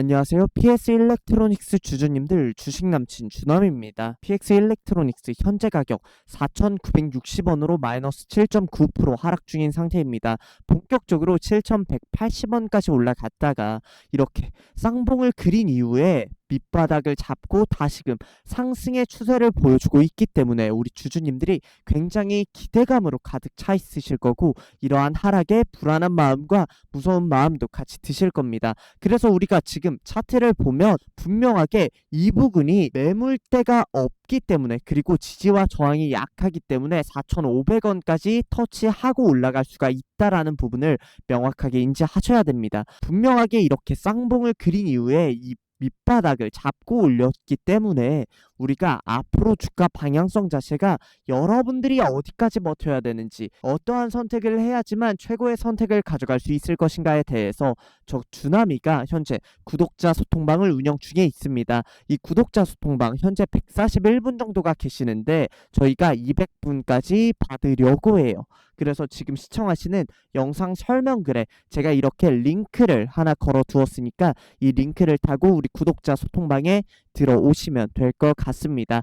안녕하세요. PS 일렉트로닉스 주주님들 주식 남친 주남입니다. PX 일렉트로닉스 현재 가격 4,960원으로 마이너스 7.9% 하락 중인 상태입니다. 본격적으로 7,180원까지 올라갔다가 이렇게 쌍봉을 그린 이후에 밑바닥을 잡고 다시금 상승의 추세를 보여주고 있기 때문에 우리 주주님들이 굉장히 기대감으로 가득 차 있으실 거고 이러한 하락에 불안한 마음과 무서운 마음도 같이 드실 겁니다. 그래서 우리가 지금 차트를 보면 분명하게 이 부근이 매물대가 없기 때문에 그리고 지지와 저항이 약하기 때문에 4,500원까지 터치하고 올라갈 수가 있다라는 부분을 명확하게 인지하셔야 됩니다. 분명하게 이렇게 쌍봉을 그린 이후에 이 밑바닥을 잡고 올렸기 때문에 우리가 앞으로 주가 방향성 자체가 여러분들이 어디까지 버텨야 되는지 어떠한 선택을 해야지만 최고의 선택을 가져갈 수 있을 것인가에 대해서 저 주나미가 현재 구독자 소통방을 운영 중에 있습니다. 이 구독자 소통방 현재 141분 정도가 계시는데 저희가 200분까지 받으려고 해요. 그래서 지금 시청하시는 영상 설명글에 제가 이렇게 링크를 하나 걸어 두었으니까 이 링크를 타고 우리 구독자 소통방에 들어오시면 될 것 같습니다.